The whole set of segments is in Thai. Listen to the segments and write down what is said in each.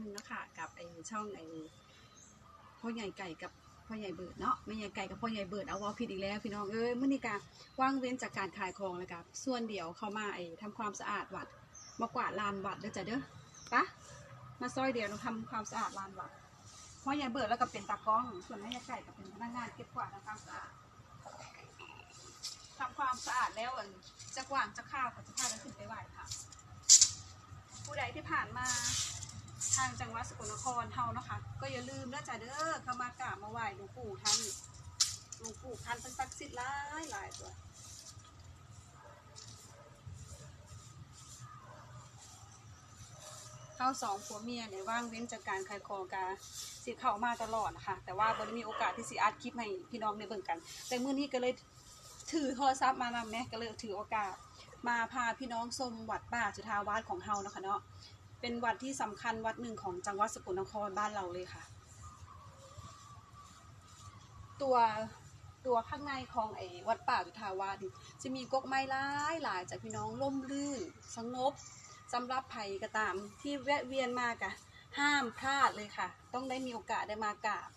หนึงนะคะกับไอช่องไอพ่อใหญ่ไก่กับพ่อใหญ่เบิร์ดเนาะแม่ใหญ่ไก่กับพ่อใหญ่เบิร์ดเอาว่าผิดอีกแล้วพี่น้องเอ้ยมื้อนี้กะว่างเว้นจากการขายของแล้วกับส่วนเดียวเข้ามาไอทำความสะอาดวัดมากวาดลานวัดเด้อจ้ะเด้อปะมาซอยเดียวเราทำความสะอาดลานวัดพ่อใหญ่เบิร์ดแล้วก็เป็นตากล้อง ส่วนแม่ใหญ่ไก่ก็เป็นพนักงานเก็บกวาดทำความสะอาดทำความสะอาดแล้วอันจะกว่างจะข้าวก็จะพากันขึ้นไปไหว้ค่ะ ผู้ใดที่ผ่านมา ทางจังหวัดสกลนครเฮาเนาะค่ะก็อย่าลืมนะจ๊ะเด้อเข้ามากราบมาไหว้หลวงปู่ท่านหลวงปู่ท่านเป็นศักดิ์สิทธิ์หลายหลายตัวเข้าสองผัวเมียเนี่ยว่างเว้นจากการขายของกาสิเข้ามาตลอดนะคะ แต่ว่าบ่ได้มีโอกาสที่สิอัดคลิปให้พี่น้องได้เบิ่งกัน แต่มื้อนี้ก็เลยถือโทรศัพท์มานำแม่ก็เลยถือโอกาส มาพาพี่น้องชมวัดป่าจุฑาวาสของเฮานะคะเนาะ เป็นวัดที่สำคัญวัดหนึ่งของจังหวัดสกลนครบ้านเราเลยค่ะ ตัวตัวข้างในของไอ้วัดป่าจุฑาวาสนี่จะมีกกไม้หลายหลายจากพี่น้องร่มรื่นสงบสำหรับภัยก็ตามที่แวะเวียนมากะห้ามพลาดเลยค่ะ ต้องได้มีโอกาสได้มากราบ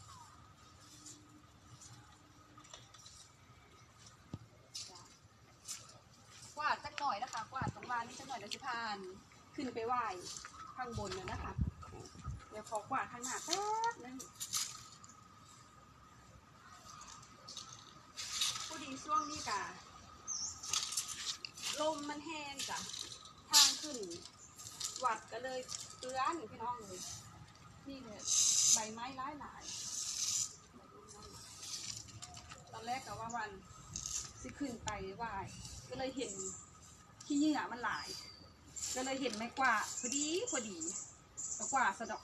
กวาดสักหน่อยนะคะกวาดตรงลานนี้สักหน่อยเดี๋ยวจะพาน ขึ้นไปไหว้ ข้างบนนะนะคะ เดี๋ยวขอกวาดข้างหน้าแป๊บนึงผู้ดีช่วงนี้กะลมมันแห้งจ้ะทางขึ้นวัดก็เลยเตือนพี่น้องเลย นี่เลยใบไม้ร้ายหลายตอนแรกก็ว่าวันสิขึ้นไปไหวก็เลยเห็นที่เหยื่อมันหลาย ก็เลยเห็นไม้กวาดพอดีพอดีก็กวาดสะดอก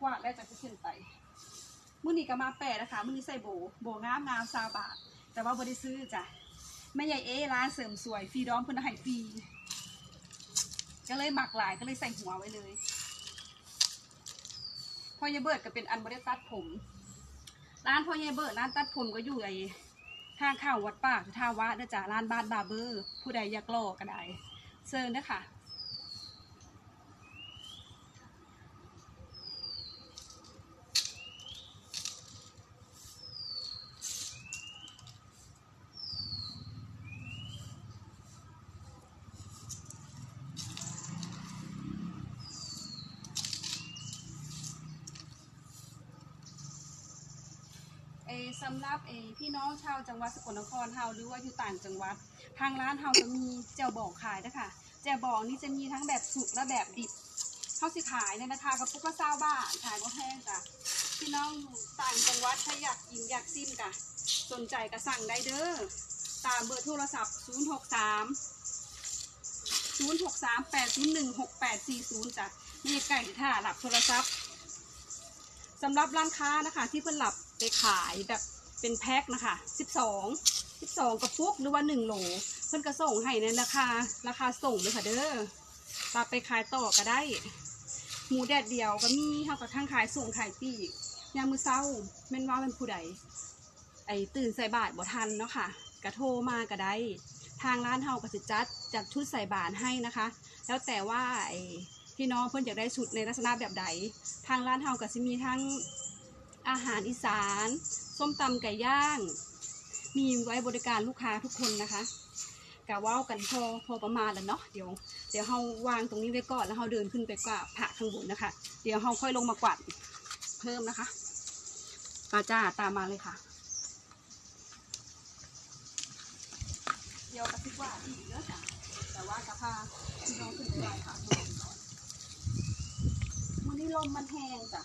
กวาดแล้วจากจะขึ้นไปมื้อนี้ก็มาแปะนะคะมื้อนี้ใส่โบโบงามงามซาบาทแต่ว่าบ่ได้ซื้อจ้ะแม่ใหญ่เอร้านเสริมสวยฟรีดอมเพิ่นให้ฟรีก็เลยหมักหลายก็เลยใส่หัวไว้เลยพ่อยายเบิร์ดก็เป็นอันบริตัดผม ร้านพ่อยายเบิร์ดร้านตัดผมก็อยู่ไอ้ทางข้าววัดป่าจุฑาวาสนะจ๊ะร้านบ้านบาร์เบอร์ ผู้ใดอยากลอกก็ได้เซิร์นนะค่ะ สำหรับเอพี่น้องชาวจังหวัดสกลนครเฮาหรือว่าอยู่ต่างจังหวัด ทางร้านเฮาจะมีแจ่วบองขายนะคะแจ่วบองนี่จะมีทั้งแบบสุกและแบบดิบเขาสิขายในราคากระปุกละเศร้าบาทขายก็แพงจ้ะพี่น้องอยู่ต่างจังหวัดถ้าอยากกินอยากซิมจ้ะสนใจก็สั่งได้เด้อตามเบอร์โทรศัพท์ 0 6 3 0 6 3 8 0 1 6 8 4 0จ้ะนี่ไก่ท่าหลับโทรศัพท์สำหรับร้านค้านะคะที่เพิ่นหลับไปขายแบบ เป็นแพ็คนะคะ12 12กระปุกหรือว่า1โหลเพิ่นก็ส่งให้ในราคาราคาส่งเลยค่ะเด้อรับไปขายต่อก็ได้ หมูแดดเดียวก็มีเท่ากับทั้งขายส่งขายปีกยามมือเช้าแม่นว่าเป็นผู้ใดไอตื่นใส่บาตรบ่ทันเนาะค่ะกระโทรมาก็ได้ ทางร้านเฮาก็สิจัดจัดชุดใส่บาตรให้นะคะ แล้วแต่ว่าไอพี่น้องเพิ่นอยากได้ชุดในลักษณะแบบใด ทางร้านเฮาก็สิมีทั้งอาหารอีสาน ส้มตำไก่ย่าง มีไว้บริการลูกค้าทุกคนนะคะกะว้ากันพอพอประมาณแล้วเนาะเดี๋ยวเดี๋ยวเฮาวางตรงนี้ไว้ก่อนแล้วเฮาเดินขึ้นไปกวาผักข้างบนนะคะ เดี๋ยวเฮาค่อยลงมากวาดเพิ่มนะคะปาจ้าตามมาเลยค่ะ เดี๋ยวกระซิบว่าอีกเยอะจ้ะแต่ว่ากระพาพี่น้องขึ้นไปไหวค่ะมันนี้ลมมันแห้งจ้ะ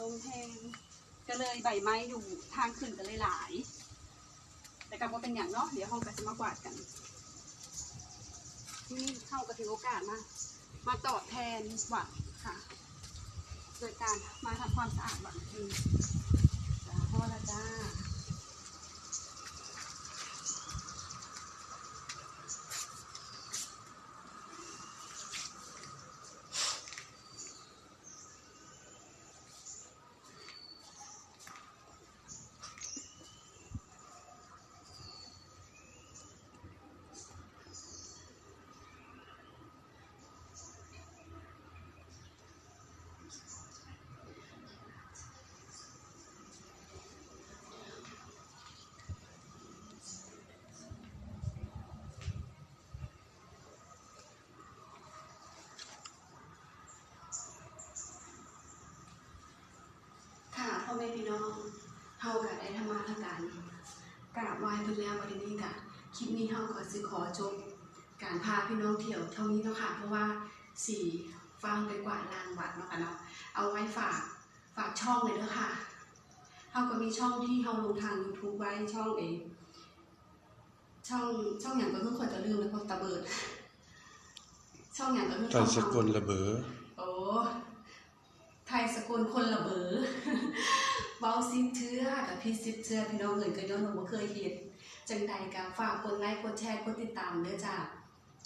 ลมแห้ง ก็เลยใบไม้อยู่ทางขึ้นก็เลยหลาย แต่กับว่าเป็นอย่างเนาะเดี๋ยวห้องก็จะมากวาดกันนี่เข้าก็ถือโอกาสมา มาตอบแทนวัดค่ะ โดยการมาทำความสะอาดวัดทีจ้าพ่อละจ้า น้องเฮาก็ได้ทำมาทำการกราบไหว้เพิ่นแล้ววันนี้ก็คลิปนี้เฮาก็สิขอจบการพาพี่น้องเที่ยวเท่านี้เนาะค่ะ เพราะว่าสี่ฟังไปกว่าลานวัดเนาะค่ะเนาะเอาไว้ฝากฝากช่องเลยเด้อค่ะเฮาก็มีช่องที่เฮาลงทาง YouTube ไว้ช่องเองช่องช่องอย่างก็เพิ่งคนจะลืมแล้วก็ตะเบิด ช่องอย่างก็เพิ่งไตรสกลระเบอโอ้ไทยสกุลคนละเบอ เบาซิบเทือกับพี่ซิบเทือพี่น้องเอ๋ยก็ย้อนหนูบ่เคยเห็นจังใดกับฝากคนไลค์คนแชร์คนติดตามเด้อจ้า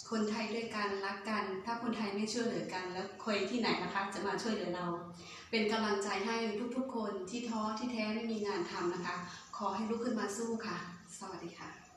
คนไทยด้วยกันรักกัน ถ้าคนไทยไม่ช่วยเหลือกัน แล้วใครที่ไหนนะคะ จะมาช่วยเหลือเรา เป็นกำลังใจให้ทุกๆ คนที่ท้อที่แท้ไม่มีงานทำนะคะ ขอให้ลุกขึ้นมาสู้ค่ะ สวัสดีค่ะ